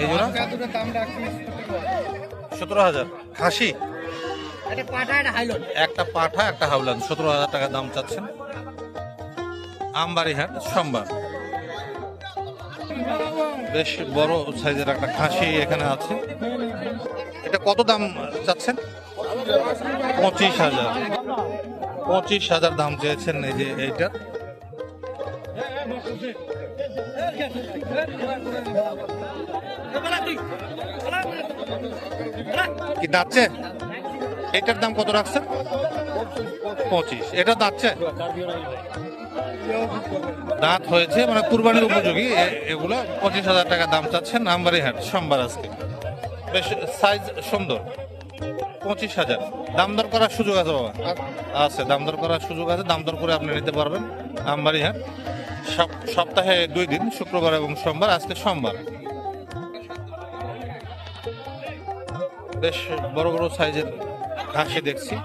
এই জোড়া সতেরো হাজার। খাসি? একটা পাঠা একটা হাওলান সতেরো হাজার টাকা দাম চাচ্ছেন। আমবাড়ি হাট সোমবার। বেশ বড় সাইজের একটা খাসি এখানে আছে। এটা কত দাম চাচ্ছেন? পঁচিশ হাজার। পঁচিশ হাজার দাম চেয়েছেন এই যে এইটা। কি এটার দাম কত রাখছে পঁচিশ। এটা দাঁতছে? দাঁত হয়েছে মানে কুরবানির উপযোগী। এগুলো পঁচিশ হাজার টাকা দাম চাচ্ছেন নাম্বারি হাট, সোমবার আজকে। বেশ, সাইজ সুন্দর। পঁচিশ হাজার। দাম দর করার সুযোগ আছে বাবা? আছে, দাম দর করার সুযোগ আছে। দাম দর করে আপনি নিতে পারবেন আমবাড়ি সপ- সপ্তাহে দুই দিন, শুক্রবার এবং সোমবার, আজকে সোমবার। বেশ বড় বড় সাইজের ঘাসি দেখছি।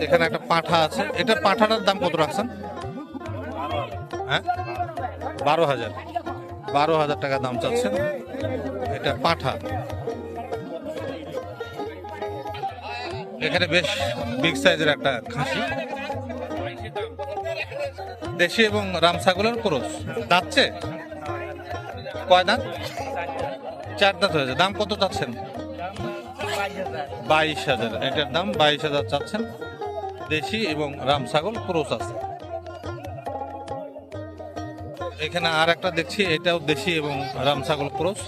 এখানে একটা পাঁঠা আছে। এটা পাঁঠাটার দাম কত রাখছেন? হ্যাঁ? বারো হাজার। বারো হাজার টাকা দাম চাচ্ছেন। এটা পাঁঠা। এখানে বেশ বিগ সাইজের একটা খাসি। দেশি এবং রাম ছাগলের ক্রস। দাঁতছে কয় দাঁত? চার দাঁত হয়েছে। দাম কত চাচ্ছেন? বাইশ হাজার। এটার দাম বাইশ হাজার চাচ্ছেন। দেশি এবং রাম ছাগল ক্রস আছে। এখানে আর একটা দেখছি, এটাও দেশি এবং রাম ছাগল ক্রস।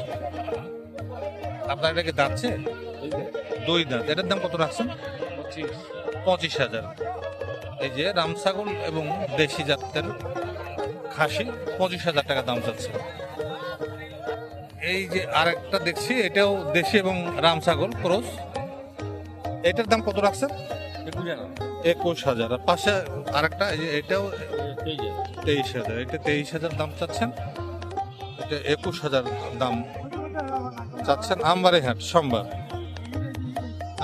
আপনার এটা কি দাঁতছে দুই দাঁত। এটার দাম কত রাখছেন? পঁচিশ হাজার। এই যে রাম ছাগল এবং দেশি জাতের খাসি পঁচিশ হাজার টাকা দাম চাচ্ছে এই যে আরেকটা দেখছি এটাও দেশি এবং রাম ছাগল ক্রস। এটার দাম কত রাখছেন? একুশ হাজার। আর পাশে আরেকটা এটাও তেইশ হাজার। এটা তেইশ হাজার দাম চাচ্ছেন? এটা একুশ হাজার দাম চাচ্ছেন আমবাড়ি হাট সোমবার।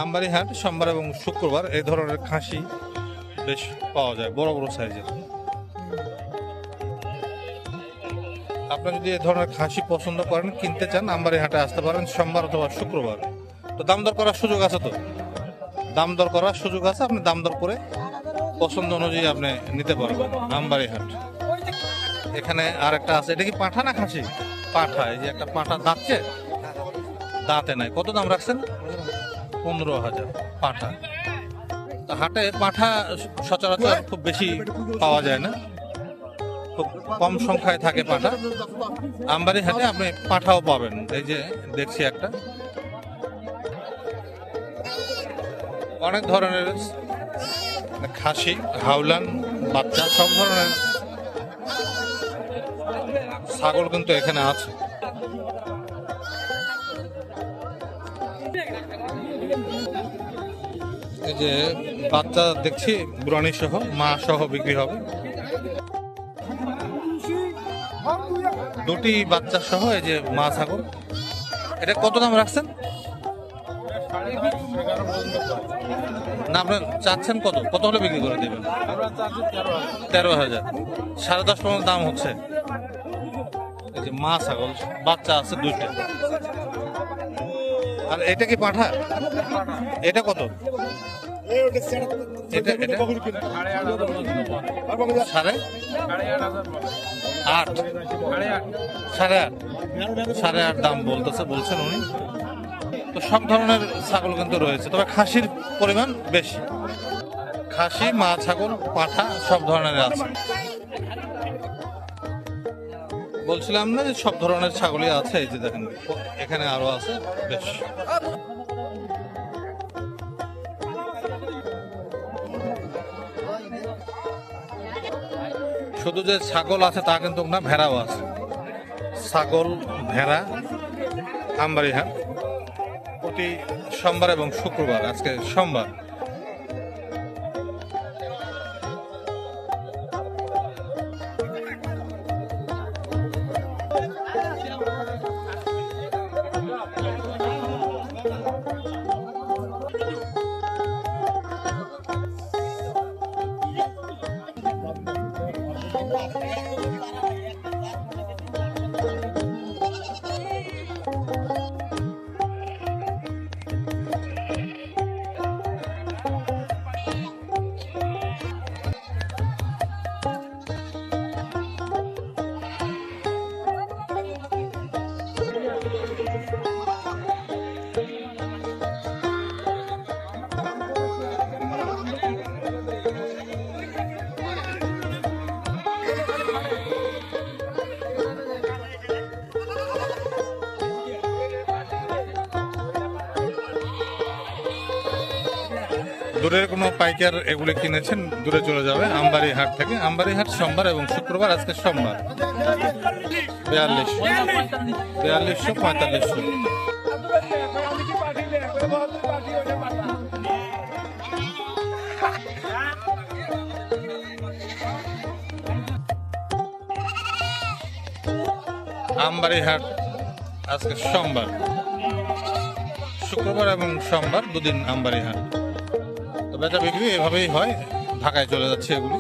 আমবাড়ি হাট সোমবার এবং শুক্রবার এই ধরনের খাসি বেশ পাওয়া যায়, বড় বড় সাইজের। আপনি যদি এ ধরনের খাসি পছন্দ করেন, কিনতে চান আমবাড়ি হাটে আসতে পারেন, সোমবার অথবা শুক্রবার। তো দাম দর করার সুযোগ আছে তো? দাম দর করার সুযোগ আছে, আপনি দাম দর করে পছন্দ অনুযায়ী আপনি নিতে পারবেন আমবাড়ি হাট। এখানে আর একটা আছে, এটা কি পাঠা না খাসি? পাঠা, এই যে একটা পাঠা দাঁতছে? দাঁতে নাই। কত দাম রাখছেন? পনেরো হাজার পাঠা। হাটে পাঠা সচরাচর খুব বেশি পাওয়া যায় না। খুব কম সংখ্যায় থাকে পাঠা। আমবাড়ি হাটে আপনি পাঠাও পাবেন। এই যে দেখছি একটা। অনেক ধরনের খাসি, হাওলান, বাচ্চা, সব ধরনের ছাগল কিন্তু এখানে আছে। যে বাচ্চা দেখছি, বুড়ানি সহ, মা সহ বিক্রি হবে। দুটি বাচ্চা সহ, এই যে মা ছাগল। এটা কত দাম রাখছেন? না, আপনার চাচ্ছেন কত? কত হলে বিক্রি করে দেবেন? তেরো হাজার। সাড়ে দশ পনেরো দাম হচ্ছে। এই যে মা ছাগল, বাচ্চা আছে দুইটা। আর এটা কি পাঠা? এটা কত? সাড়ে? আট? সাড়ে আট। সাড়ে আট দাম বলতেছে, বলছেন উনি। তো সব ধরনের ছাগল কিন্তু রয়েছে। তবে খাসির পরিমাণ বেশি। খাসি, মা ছাগল, পাঠা সব ধরনের আছে। বলছিলাম না যে সব ধরনের ছাগলই আছে, এই যে দেখেন, এখানে আরও আছে, বেশ। শুধু যে ছাগল আছে তা কিন্তু না, ভেড়াও আছে। ছাগল, ভেড়া, আমবাড়ি হাট প্রতি সোমবার এবং শুক্রবার, আজকে সোমবার। দূরের কোনো পাইকার এগুলি কিনেছেন, দূরে চলে যাবে আমবাড়ি হাট থেকে। আমবাড়ি হাট সোমবার এবং শুক্রবার, আজকে সোমবার। বিয়াল্লিশশো। পঁয়তাল্লিশশো। আমবাড়ি হাট আজকে সোমবার। শুক্রবার এবং সোমবার দুদিন আমবাড়ি হাট বেচা বিক্রি এভাবেই হয় ঢাকায় চলে যাচ্ছে এগুলি।